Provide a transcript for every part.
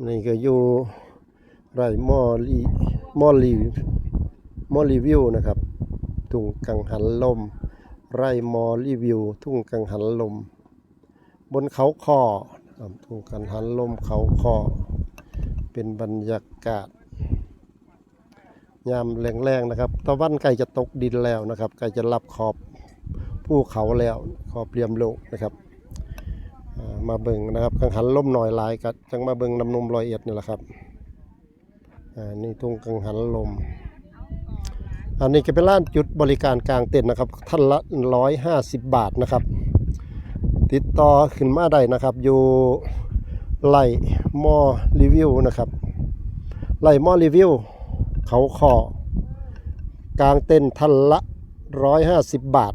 นี่ก็อยู่ไร่มอลีมอลีมอรีวิวนะครับ ทุ่งกังหันลม ไร่มอรีวิว ทุ่งกังหันลม บนเขาคอทุ่งกังหันลมเขาคอเป็นบรรยากาศ ยามแรงๆนะครับตะวันใกล้จะตกดินแล้วนะครับใกล้จะรับขอบภูเขาแล้วขอบเรียมโลกนะครับ มาเบิ่งนะครับกังหันลมหน่อยลายกัดจังมาเบิ่งน้ำนมรอยเอ็ดนี่แหละครับอ่านี่ทุ่งกังหันลม อันนี้ก็เป็นร้านจุดบริการกลางเต็นท์นะครับ ท่านละร้อยห้าสิบบาทนะครับ ติดต่อขึ้นมาได้นะครับ อยู่ไล่มอรีวิวนะครับไล่มอรีวิว เขาคอกลางเต็นท์ท่านละร้อยห้าสิบบาท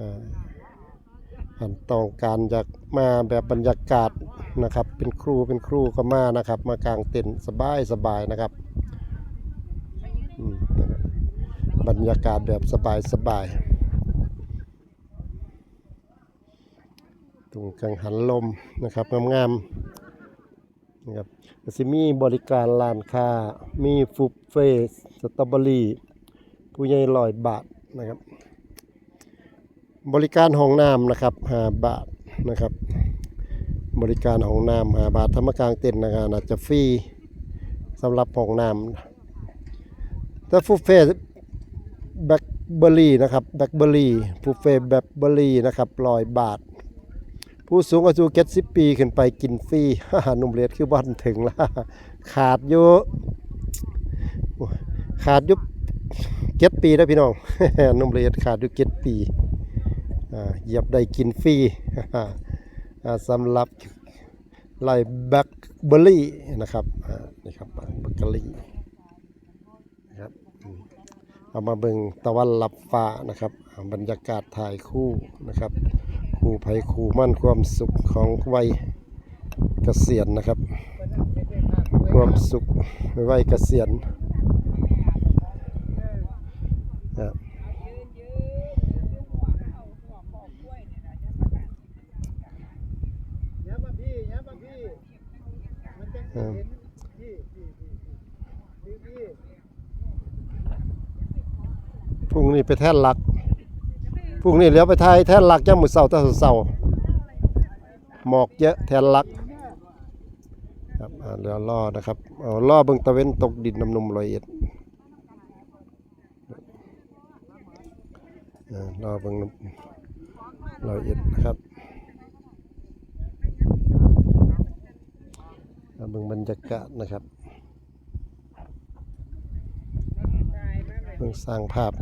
อ่า อันต้องการอยากมาแบบบรรยากาศนะครับ เป็นครูเป็นครูก็มานะครับ มากลางเต็นท์สบายสบายๆนะครับ บรรยากาศแบบสบายสบายๆตรงกังหันลมนะครับงามๆนะครับก็สิมีบริการร้านค้ามีฟุบเฟ่สตรอเบอรี่ผู้ใหญ่ลอยบาทนะครับ บริการห้องน้ำนะครับห้าบาทนะครับ บริการห้องน้ำห้าบาทธรรมกลางเต็นท์นะครับอาจจะฟรีสำหรับห้องน้ำแต่ฟุบเฟ่แบล็คเบอร์รี่นะครับแบล็คเบอร์รี่ฟุบเฟ่แบล็คเบอร์รี่นะครับลอยบาท ผู้สูงอายุเก็ดสิบปีขึ้นไปกินฟรีนุ่มเลียดคือบ้านถึงละขาดอยู่ขาดยุบเก็ดปีนะพี่น้องนุ่มเลียดขาดอยู่เก็ดปี เหยียบได้กินฟรีสำหรับไลแบล็คเบอร์รี่นะครับนี่ครับแบล็คเบอร์รี่นะครับเอามาเบิ่งตะวันลับฟ้านะครับบรรยากาศถ่ายคู่นะครับ คู่ภัยคู่มั่นความสุขของวัยเกษียณนะครับ ความสุขวัยเกษียณนะเออ พรุ่งนี้ไปแท่นหลักพรุ่งนี้เลี้ยวไปไทยแท่นหลักย่ำมือเสาแต่เสาหมอกเยอะแท่นหลักครับเรือล่อนะครับเอาล่อเบิ่งตะเวนตกดินน้ำนมลอยเอ็ดล่อเบิ่งลอยเอ็ดนะครับอ่าเบิ่งบ รรยากาศนะครับเบิ่งสร้างภาพ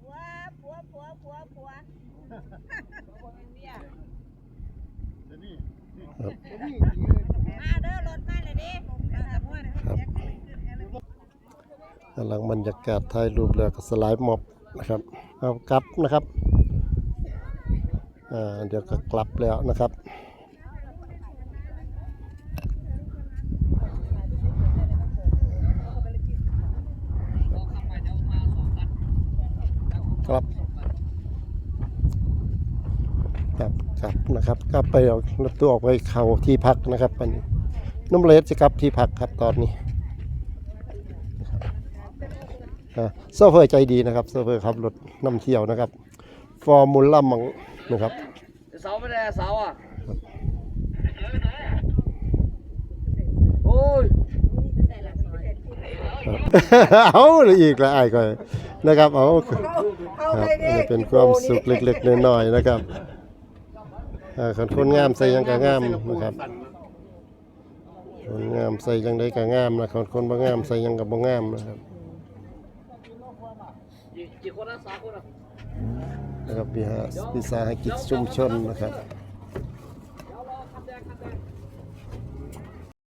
ผัวผัวผัวผัวผัว มาเด้อรถมาเลยดิ กำลังบรรยากาศถ่ายรูปแล้วก็สไลด์ม็อบนะครับ เอากลับนะครับเดี๋ยวก็กลับแล้วนะครับครับกลับกลับนะครับกลับไปเอารถตู้ออกไปเข้าที่พักนะครับอันนี้น้ำเลสจะกลับที่พักครับตอนนี้นะครับอ่า โซเฟอร์ใจดีนะครับโซเฟอร์ขับรถนำเที่ยวนะครับ ฟอร์มูล่ามังนะครับเสาไม่ได้เสาอะโอ้ยเอาอีกแล้วไอ้ก็นะครับเอาครับอันนี้เป็นความสุขเล็กๆน้อยๆนะครับอ่าคนคนงามใส่หยังก็งามนะครับคนงามใส่หยังได้ก็งามนะคนคนบ่งามใส่หยังก็บ่งามนะครับ กี่คนนะสามคนอะ นะครับวิหารวิสาหกิจชุมชนนะครับ